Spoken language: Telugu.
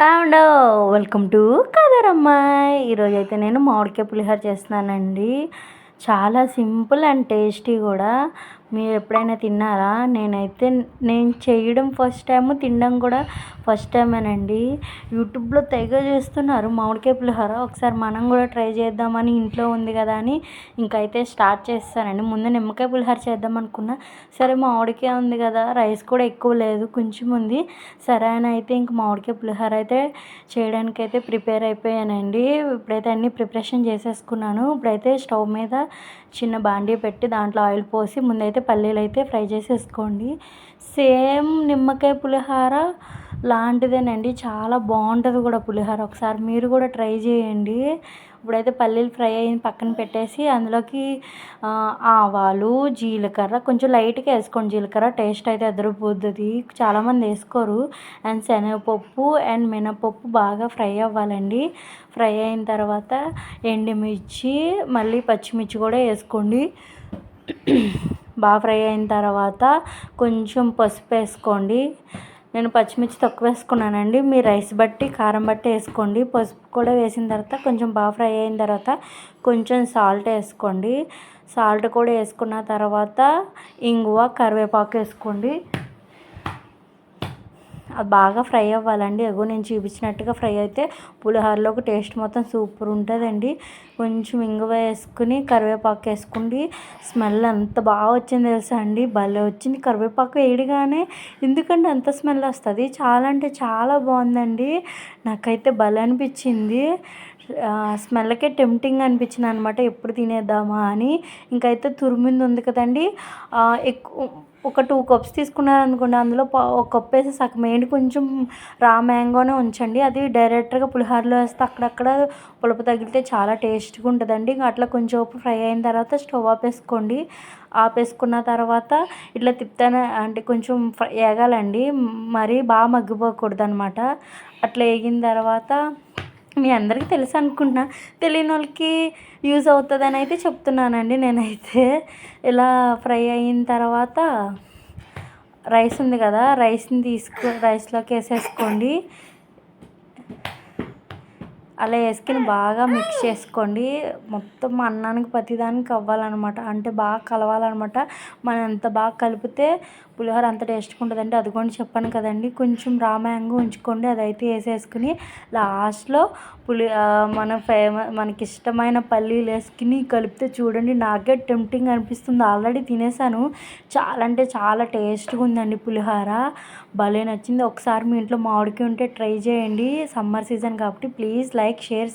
And welcome to కదరమ్మాయి. ఈరోజు అయితే నేను మామిడికాయ పులిహోర చేస్తున్నానండి. చాలా సింపుల్ అండ్ టేస్టీ కూడా. మీరు ఎప్పుడైనా తిన్నారా? నేనైతే నేను చేయడం ఫస్ట్ టైము తినడం కూడా ఫస్ట్ టైమేనండి. యూట్యూబ్లో తెగ చేస్తున్నారు మామిడికాయ పులిహోర. ఒకసారి మనం కూడా ట్రై చేద్దామని ఇంట్లో ఉంది కదా అని ఇంకైతే స్టార్ట్ చేస్తానండి. ముందు నిమ్మకాయ పులిహోర చేద్దాం అనుకున్నా. సరే మామిడికాయ ఉంది కదా రైస్ కూడా ఎక్కువ లేదు కొంచెం ఉంది. సరే అని అయితే ఇంక మామిడికాయ పులిహోర అయితే చేయడానికి అయితే ప్రిపేర్ అయిపోయానండి. ఇప్పుడైతే అన్నీ ప్రిపరేషన్ చేసేసుకున్నాను. ఇప్పుడైతే స్టవ్ మీద చిన్న బాండీ పెట్టి దాంట్లో ఆయిల్ పోసి ముందైతే పల్లీలు అయితే ఫ్రై చేసేసుకోండి. సేమ్ నిమ్మకాయ పులిహోర లాంటిదేనండి. చాలా బాగుంటుంది కూడా పులిహోర. ఒకసారి మీరు కూడా ట్రై చేయండి. ఇప్పుడైతే పల్లీలు ఫ్రై అయిన పక్కన పెట్టేసి అందులోకి ఆవాలు జీలకర్ర కొంచెం లైట్గా వేసుకోండి. జీలకర్ర టేస్ట్ అయితే అదిరిపోతుంది చాలామంది వేసుకోరు. అండ్ శనగపప్పు అండ్ మినపప్పు బాగా ఫ్రై అవ్వాలండి. ఫ్రై అయిన తర్వాత ఎండుమిర్చి మళ్ళీ పచ్చిమిర్చి కూడా వేసుకోండి. బాగా ఫ్రై అయిన తర్వాత కొంచెం పసుపు వేసుకోండి. నేను పచ్చిమిర్చి తక్కువ వేసుకున్నానండి. మీ రైస్ బట్టి కారం బట్టి వేసుకోండి. పసుపు కూడా వేసిన తర్వాత కొంచెం బాగా ఫ్రై అయిన తర్వాత కొంచెం సాల్ట్ వేసుకోండి. సాల్ట్ కూడా వేసుకున్న తర్వాత ఇంగువ కరివేపాకు వేసుకోండి. అది బాగా ఫ్రై అవ్వాలండి. ఎగో నేను చూపించినట్టుగా ఫ్రై అయితే పులిహోరలో ఒక టేస్ట్ మొత్తం సూపర్ ఉంటుందండి. కొంచెం ఇంగువ వేసుకుని కరివేపాకు వేసుకుండి. స్మెల్ ఎంత బాగా వచ్చింది తెలుసా అండి. భలే వచ్చింది. కరివేపాకు వేయడిగానే ఎందుకంటే అంత స్మెల్ వస్తుంది? చాలా అంటే చాలా బాగుందండి. నాకైతే భలే అనిపించింది. స్మెల్కే టెంప్టింగ్ అనిపించింది అనమాట ఎప్పుడు తినేద్దామా అని. ఇంకైతే తురిమింది ఉంది కదండి. ఎక్కువ ఒక టూ కప్స్ తీసుకున్నారు అనుకోండి. అందులో ఒక కప్ వేసి సగం. వేయండి కొంచెం రా మ్యాంగోనే ఉంచండి. అది డైరెక్ట్గా పులిహోరలో వేస్తే అక్కడక్కడ పులుపు తగిలితే చాలా టేస్ట్గా ఉంటుందండి. ఇంకా అట్లా కొంచెం ఫ్రై అయిన తర్వాత స్టవ్ ఆపేసుకోండి. ఆపేసుకున్న తర్వాత ఇట్లా తిప్పుతానే అంటే కొంచెం వేగాలండి మరీ బాగా మగ్గిపోకూడదు అనమాట అట్లా వేగిన తర్వాత మీ అందరికీ తెలుసు అనుకుంటున్నా. తెలియని వాళ్ళకి యూజ్ అవుతుందని అయితే చెప్తున్నానండి నేనైతే. ఇలా ఫ్రై అయిన తర్వాత రైస్ ఉంది కదా రైస్ని తీసుకో రైస్లోకి వేసేసుకోండి. అలా వేసుకుని బాగా మిక్స్ చేసుకోండి. మొత్తం అన్నానికి ప్రతిదానికి అవ్వాలన్నమాట. అంటే బాగా కలవాలన్నమాట. మనం ఎంత బాగా కలిపితే పులిహోర అంత టేస్ట్గా ఉంటుందండి అది కూడా చెప్పాను కదండి. కొంచెం రా మ్యాంగో ఉంచుకోండి అదైతే వేసేసుకుని లాస్ట్లో పులి మన ఫేమ మనకి ఇష్టమైన పల్లీలు వేసుకుని కలిపితే చూడండి నాకే టెంప్టింగ్ అనిపిస్తుంది. ఆల్రెడీ తినేసాను. చాలా అంటే చాలా టేస్ట్గా ఉందండి పులిహోర. భలే నచ్చింది. ఒకసారి మీ ఇంట్లో మామిడికి ఉంటే ట్రై చేయండి. సమ్మర్ సీజన్ కాబట్టి ప్లీజ్ లైక్ షేర్